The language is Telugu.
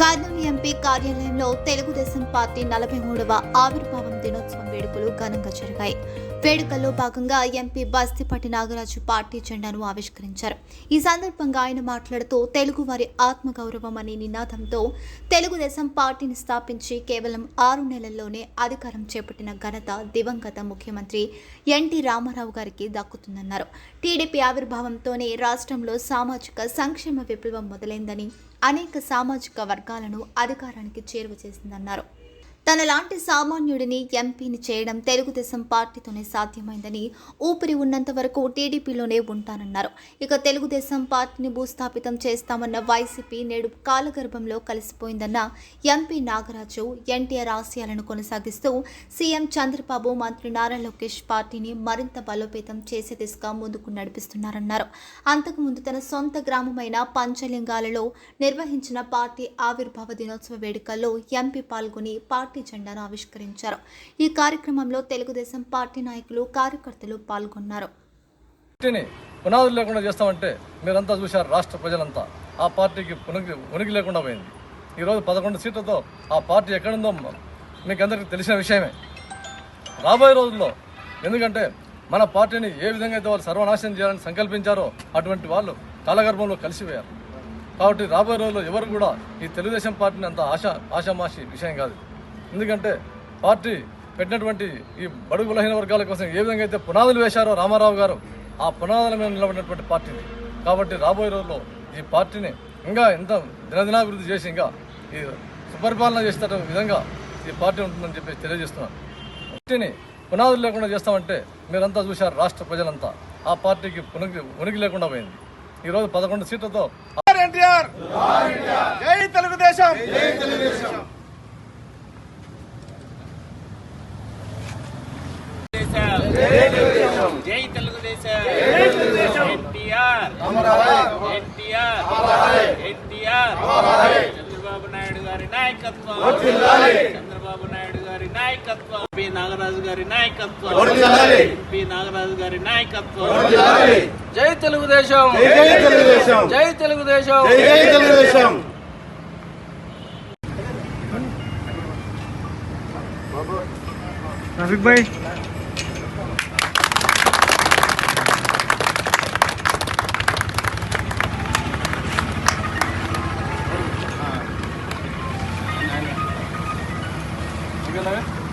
Kadın ఎంపీ కార్యాలయంలో తెలుగుదేశం పార్టీ నలభై మూడవ ఆవిర్భావం దినోత్సవం వేడుకలు ఘనంగా జరిగాయి. వేడుకల్లో భాగంగా ఎంపీ బస్తిపాటి నాగరాజు పార్టీ జెండాను ఆవిష్కరించారు. ఈ సందర్భంగా ఆయన మాట్లాడుతూ తెలుగువారి ఆత్మగౌరవం అనే నినాదంతో తెలుగుదేశం పార్టీని స్థాపించి కేవలం ఆరు నెలల్లోనే అధికారం చేపట్టిన ఘనత దివంగత ముఖ్యమంత్రి ఎన్టీ రామారావు గారికి దక్కుతుందన్నారు. టీడీపీ ఆవిర్భావంతోనే రాష్ట్రంలో సామాజిక సంక్షేమ విప్లవం మొదలైందని అనేక సామాజిక వర్గాలను అధికారానికి చేరువ చేసిందన్నారు. తనలాంటి సామాన్యుడిని ఎంపీని చేయడం తెలుగుదేశం పార్టీతోనే సాధ్యమైందని ఊపిరి ఉన్నంత వరకు టీడీపీలోనే ఉంటానన్నారు. ఇక తెలుగుదేశం పార్టీని భూస్థాపితం చేస్తామన్న వైసీపీ నేడు కాలగర్భంలో కలిసిపోయిందన్న ఎంపీ నాగరాజు ఎన్టీఆర్ ఆశయాలను కొనసాగిస్తూ సీఎం చంద్రబాబు మంత్రి నారా లోకేష్ పార్టీని మరింత బలోపేతం చేసే దిశగా ముందుకు నడిపిస్తున్నారన్నారు. అంతకుముందు తన సొంత గ్రామమైన పంచలింగాలలో నిర్వహించిన పార్టీ ఆవిర్భావ దినోత్సవ వేడుకల్లో ఎంపీ పాల్గొని పార్టీ పార్టీ జెండాను ఆవిష్కరించారు. ఈ కార్యక్రమంలో తెలుగుదేశం పార్టీ నాయకులు కార్యకర్తలు పాల్గొన్నారు. పునాదులు లేకుండా చేస్తామంటే మీరంతా చూశారు రాష్ట్ర ప్రజలంతా. ఆ పార్టీకి పునికి ఉనికి లేకుండా పోయింది. ఈరోజు పదకొండు సీట్లతో ఆ పార్టీ ఎక్కడుందో మీకు అందరికీ తెలిసిన విషయమే. రాబోయే రోజుల్లో ఎందుకంటే మన పార్టీని ఏ విధంగా అయితే వాళ్ళు సర్వనాశనం చేయాలని సంకల్పించారో అటువంటి వాళ్ళు కాలగర్భంలో కలిసిపోయారు. కాబట్టి రాబోయే రోజుల్లో ఎవరు కూడా ఈ తెలుగుదేశం పార్టీని అంత ఆశ ఆశామాషి విషయం కాదు. ఎందుకంటే పార్టీ పెట్టినటువంటి ఈ బడుగు బలహీన వర్గాల కోసం ఏ విధంగా అయితే పునాదులు వేశారో రామారావు గారు ఆ పునాదుల మీద నిలబడినటువంటి పార్టీని కాబట్టి రాబోయే రోజుల్లో ఈ పార్టీని ఇంకా ఎంత దినదినాభివృద్ధి చేసి ఇంకా ఈ సుపరిపాలన చేసే విధంగా ఈ పార్టీ ఉంటుందని చెప్పి తెలియజేస్తున్నాను. పార్టీని పునాదులు లేకుండా చేస్తామంటే మీరంతా చూశారు రాష్ట్ర ప్రజలంతా. ఆ పార్టీకి పునికి ఉనికి లేకుండా పోయింది. ఈరోజు పదకొండు సీట్లతో ఎన్టీఆర్! జై తెలుగుదేశం! జై తెలుగుదేశం ఎన్టీఆర్ ఎన్టీఆర్ ఎన్టీఆర్ చంద్రబాబు నాయుడు గారి నాయకత్వం చంద్రబాబు నాయుడు గారి నాయకత్వం పి నాగరాజు గారి నాయకత్వం పి నాగరాజు గారి నాయకత్వం జై తెలుగుదేశం జై తెలుగుదేశం జై తెలుగుదేశం జై తెలుగుదేశం రఫీక్ భాయ్ Тебе наверх?